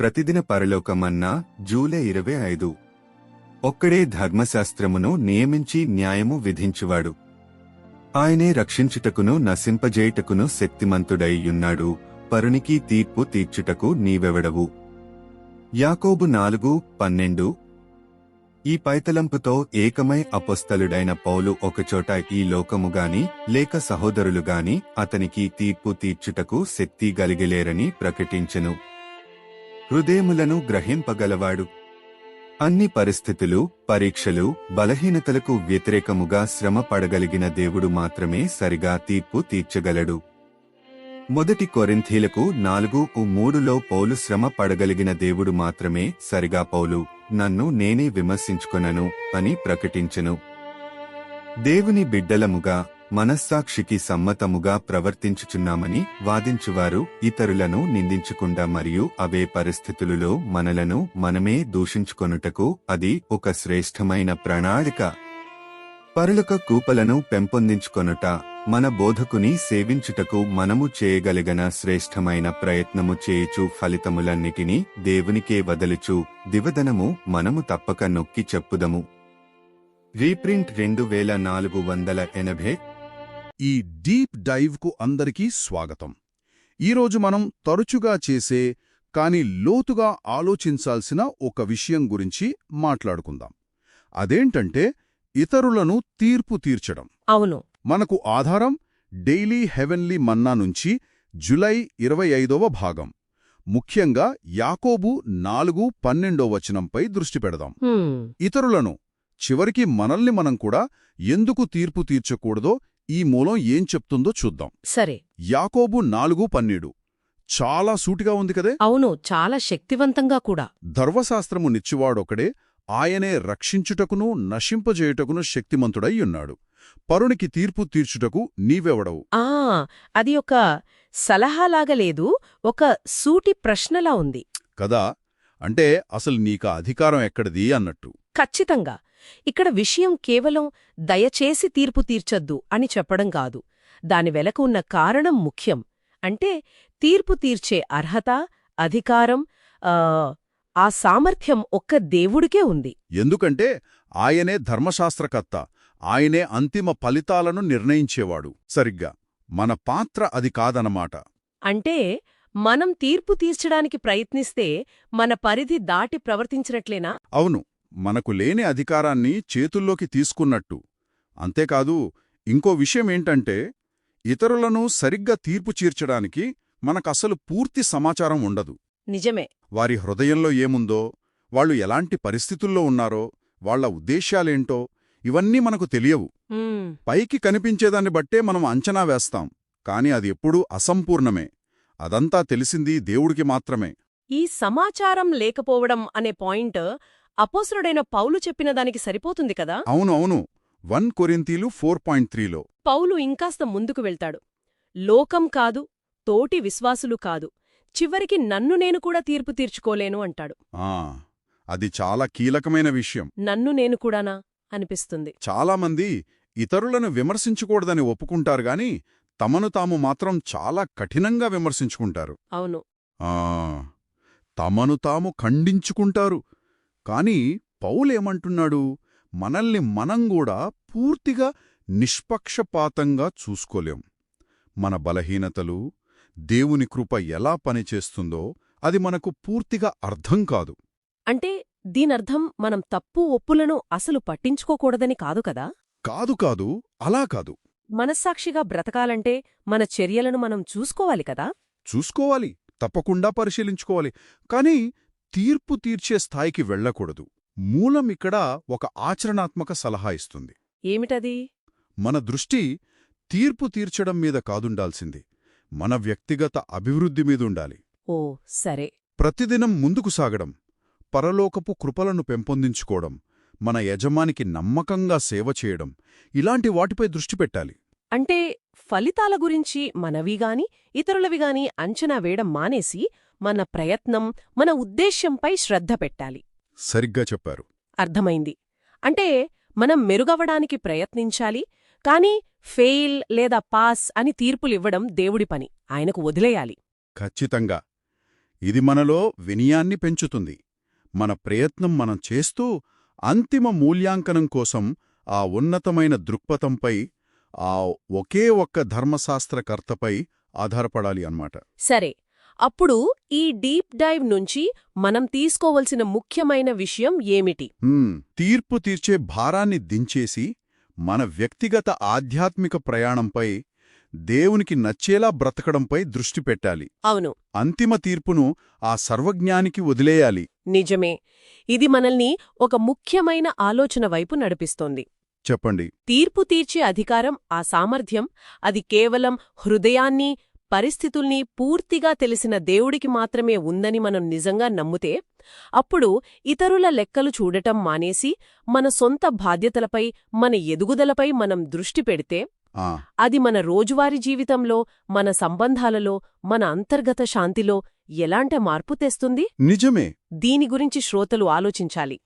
ప్రతిదిన పరలోకమన్నా July ఇరవై ఐదు. ఒక్కడే ధర్మశాస్త్రమును నియమించి న్యాయము విధించువాడు. ఆయనే రక్షించుటకును నశింపజేయుటకును శక్తిమంతుడైయున్నాడు పరునికి తీర్పు తీర్చుటకు నీవెవడవు? యాకోబు నాలుగు పన్నెండు ఈ పైతలంపుతో ఏకమై అపస్థలుడైన పౌలు ఒకచోట ఈ లోకముగాని లేక సహోదరులుగాని అతనికి తీర్పు తీర్చుటకు శక్తి గలిగలేరని ప్రకటించెను. హృదయములను గ్రహింపగలవాడు. అన్ని పరిస్థితులు పరీక్షలు బలహీనతలకు వ్యతిరేకముగా శ్రమ పడగలిగిన దేవుడు మాత్రమే సరిగా తీర్పు తీర్చగలడు. మొదటి కొరింథీలకు నాలుగు మూడులో పౌలు శ్రమ పడగలిగిన దేవుడు మాత్రమే సరిగా పౌలు. నన్ను నేనే విమర్శించుకొనను అని ప్రకటించెను. దేవుని బిడ్డలముగా మనస్సాక్షికి సమ్మతముగా ప్రవర్తించుచున్నామని వాదించువారు ఇతరులను నిందించకుండా మరియు అవే పరిస్థితులలో మనలను మనమే దూషించుకొనుటకు అది ఒక శ్రేష్టమైన ప్రణాళిక. పరులక కూపలను పెంపొందించుకొనుట మన బోధకుని సేవించుటకు మనము చేయగలిగిన శ్రేష్టమైన ప్రయత్నము చేయుచు ఫలితములన్నిటినీ దేవునికే వదలుచు దివదనము మనము తప్పక నొక్కి చెప్పుదము. రీప్రింట్ రెండు వేల నాలుగు వందల ఎనభై. ఈ డీప్ డైవ్కు అందరికీ స్వాగతం. ఈరోజు మనం తరచుగా చేసే కాని లోతుగా ఆలోచించాల్సిన ఒక విషయం గురించి మాట్లాడుకుందాం. అదేంటంటే ఇతరులను తీర్పు తీర్చడం. అవును. మనకు ఆధారం డైలీ హెవెన్లీ మన్నా నుంచి జులై ఇరవై ఐదవ భాగం. ముఖ్యంగా యాకోబు నాలుగు పన్నెండో వచనంపై దృష్టి పెడదాం. ఇతరులను చివరికి మనల్ని మనం కూడా ఎందుకు తీర్పు తీర్చకూడదో ఈ మూలం ఏం చెప్తుందో చూద్దాం. సరే. యాకోబు నాలుగు పన్నెండు. చాలా సూటిగా ఉంది కదే? అవును చాలా శక్తివంతంగా కూడా. ధర్వశాస్త్రము నిచ్చివాడొకడే ఆయనే రక్షించుటకును నశింపజేయుటకును శక్తిమంతుడై ఉన్నాడు. పరునికి తీర్పు తీర్చుటకు నీవెవడవు? ఆ అది ఒక సలహాలాగా లేదు ఒక సూటి ప్రశ్నలా ఉంది. కదా అంటే అసలు నీకా అధికారం ఎక్కడిది అన్నట్టు. ఖచ్చితంగా. ఇక్కడ విషయం కేవలం దయచేసి తీర్పు తీర్చొద్దు అని చెప్పడం కాదు. దాని వెనక ఉన్న కారణం ముఖ్యం. అంటే తీర్పు తీర్చే అర్హత అధికారం ఆ, ఆ సామర్థ్యం ఒక్క దేవుడికే ఉంది. ఎందుకంటే ఆయనే ధర్మశాస్త్రకర్త. ఆయనే అంతిమ ఫలితాలను నిర్ణయించేవాడు. సరిగ్గా. మన పాత్ర అది కాదనమాట అంటే మనం తీర్పు తీర్చడానికి ప్రయత్నిస్తే మన పరిధి దాటి ప్రవర్తించినట్లేనా? అవును. మనకు లేని అధికారాన్ని చేతుల్లోకి తీసుకున్నట్టు. అంతేకాదు ఇంకో విషయమేంటంటే ఇతరులను సరిగ్గా తీర్పు చీర్చడానికి మనకసలు పూర్తి సమాచారం ఉండదు. నిజమే. వారి హృదయంలో ఏముందో వాళ్ళు ఎలాంటి పరిస్థితుల్లో ఉన్నారో వాళ్ళ ఉద్దేశ్యాలేంటో ఇవన్నీ మనకు తెలియవు. పైకి కనిపించేదాన్ని బట్టే మనం అంచనా వేస్తాం. కాని అది ఎప్పుడూ అసంపూర్ణమే. అదంతా తెలిసింది దేవుడికి మాత్రమే. ఈ సమాచారం లేకపోవడం అనే పాయింట్ అపోసరుడైన పౌలు చెప్పిన దానికి సరిపోతుంది కదా? అవును అవును. వన్ కొరింతీలు ఫోర్ పాయింట్ త్రీలో. పౌలు ఇంకాస్త ముందుకు వెళ్తాడు. లోకం కాదు తోటి విశ్వాసులు కాదు. చివరికి నన్ను నేను కూడా తీర్పు తీర్చుకోలేను అంటాడు. ఆ అది చాలా కీలకమైన విషయం. నన్ను నేను కూడానా? అనిపిస్తుంది. చాలామంది ఇతరులను విమర్శించకూడదని ఒప్పుకుంటారు గాని తమను తాము మాత్రం చాలా కఠినంగా విమర్శించుకుంటారు. అవును. ఆ తమను తాము ఖండించుకుంటారు. కాని పౌలేమంటున్నాడు? మనల్ని మనం కూడా పూర్తిగా నిష్పక్షపాతంగా చూసుకోలేం. మన బలహీనతలు దేవుని కృప ఎలా పనిచేస్తుందో అది మనకు పూర్తిగా అర్థం కాదు. అంటే దీనర్థం మనం తప్పు ఒప్పులను అసలు పట్టించుకోకూడదని కాదు కదా? కాదు కాదు అలా కాదు. మనస్సాక్షిగా బ్రతకాలంటే మన చర్యలను మనం చూసుకోవాలి కదా? చూసుకోవాలి తప్పకుండా పరిశీలించుకోవాలి. కాని తీర్పు తీర్చే స్థాయికి వెళ్ళకూడదు. మూలం ఇక్కడ ఒక ఆచరణాత్మక సలహా ఇస్తుంది. ఏమిటది? మన దృష్టి తీర్పు తీర్చడం మీద కాదుండాల్సింది. మన వ్యక్తిగత అభివృద్ధి మీదుండాలి. ఓ సరే. ప్రతిదినం ముందుకు సాగడం. పరలోకపు కృపలను పెంపొందించుకోవడం మన యజమానికి నమ్మకంగా సేవ చేయడం ఇలాంటి వాటిపై దృష్టి పెట్టాలి. అంటే ఫలితాల గురించి మనవిగాని ఇతరులవిగాని అంచనా వేయడం మానేసి మన ప్రయత్నం మన ఉద్దేశ్యంపై శ్రద్ధ పెట్టాలి. సరిగ్గా చెప్పారు. అర్థమైంది. అంటే మనం మెరుగవడానికి ప్రయత్నించాలి కానీ ఫెయిల్ లేదా పాస్ అని తీర్పులివ్వడం దేవుడి పని ఆయనకు వదిలేయాలి. ఖచ్చితంగా. ఇది మనలో వినయాన్ని పెంచుతుంది. మన ప్రయత్నం మనం చేస్తూ అంతిమ మూల్యాంకనం కోసం ఆ ఉన్నతమైన దృక్పథంపై ఆ ఒకే ఒక్క ధర్మశాస్త్రకర్తపై ఆధారపడాలి అన్నమాట. సరే అప్పుడు ఈ డీప్ డైవ్ నుంచి మనం తీసుకోవలసిన ముఖ్యమైన విషయం ఏమిటి? తీర్పు తీర్చే భారాన్ని దించేసి మన వ్యక్తిగత ఆధ్యాత్మిక ప్రయాణంపై దేవునికి నచ్చేలా బ్రతకడంపై దృష్టి పెట్టాలి. అవును. అంతిమ తీర్పును ఆ సర్వజ్ఞానికి వదిలేయాలి. నిజమే. ఇది మనల్ని ఒక ముఖ్యమైన ఆలోచన వైపు నడిపిస్తోంది. చెప్పండి. తీర్పు తీర్చే అధికారం ఆ సామర్థ్యం అది కేవలం హృదయాన్ని పరిస్థితుల్ని పూర్తిగా తెలిసిన దేవుడికి మాత్రమే ఉందని మనం నిజంగా నమ్ముతే అప్పుడు ఇతరుల లెక్కలు చూడటం మానేసి మన సొంత బాధ్యతలపై మన ఎదుగుదలపై మనం దృష్టి పెడితే అది మన రోజువారీ జీవితంలో మన సంబంధాలలో మన అంతర్గత శాంతిలో ఎలాంటి మార్పు తెస్తుంది? నిజమే. దీని గురించి శ్రోతలు ఆలోచించాలి.